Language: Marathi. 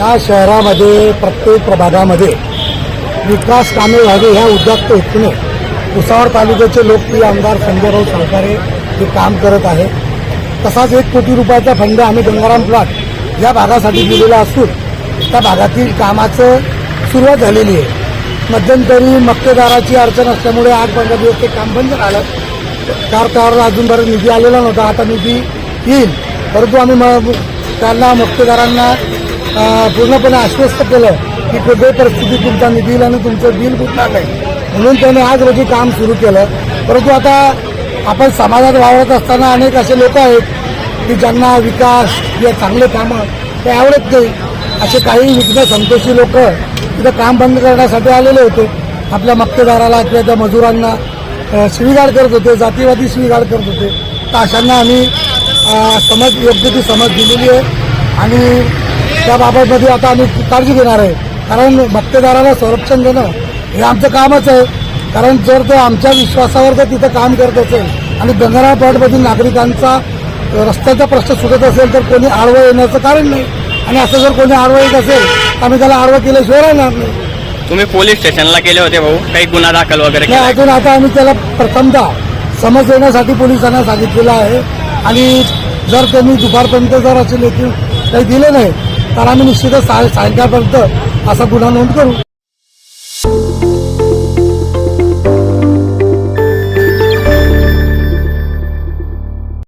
या शहरामध्ये प्रत्येक प्रभागामध्ये विकास कामे व्हावी ह्या उद्युक्त हेतूने भुसावळ तालुक्याचे लोकप्रिय आमदार संजयराव सावकारे हे काम करत आहे तसाच एक कोटी रुपयाचा फंड आम्ही गंगाराम प्लॉट या भागासाठी दिलेला असून त्या भागातील कामाचं सुरुवात झालेली आहे. मध्यंतरी मक्तेदाराची अडचण असल्यामुळे आठ पंधरा दिवस ते काम बंद झालं कार अजून बरं निधी आलेला नव्हता. आता निधी येईल. परंतु आम्ही म- त्यांना मक्तेदारांना पूर्णपणे आश्वस्त केलं की कुठल्याही परिस्थिती तुमचा निधी आणि तुमचं बिल बुडणार नाही. म्हणून त्याने आज रोजी काम सुरू केलं. परंतु आता आपण समाजात वावरत असताना अनेक असे लोक आहेत की ज्यांना विकास किंवा चांगले कामं ते आवडत नाही. असे काही विघ्न संतोषी लोक तिथं काम बंद करण्यासाठी आलेले होते. आपल्या मक्तेदाराला किंवा त्या मजुरांना अ, शिवीगाळ करत होते जातीवादी शिवीगाळ करत होते. तर अशांना आम्ही समज योग्य ती समज दिलेली आहे. आणि त्याबाबतमध्ये आता आम्ही काळजी घेणार आहे. कारण मक्तेदाराला संरक्षण देणं हे आमचं कामच आहे. कारण जर तो आमच्या विश्वासावर जर तिथं काम करत असेल आणि गंगाराम प्लॉटमधील नागरिकांचा रस्त्याचा प्रश्न सुटत असेल तर कोणी आडवं येण्याचं कारण नाही. आणि असं जर कोणी आडवं येत असेल तर आम्ही त्याला आडवं केल्याशिवाय राहणार नाही. तुम्ही पोलीस स्टेशनला गेले होते भाऊ? काही गुन्हा दाखल वगैरे नाही केला अजून आता आम्ही त्याला प्रथमतः समज येण्यासाठी पोलिसांना सांगितलेलं आहे. आणि जर त्यांनी दुपारपर्यंत जर असे लेखी काही दिले नाही तर आम्ही निश्चितच सायंकाळपर्यंत असा गुन्हा नोंद करू.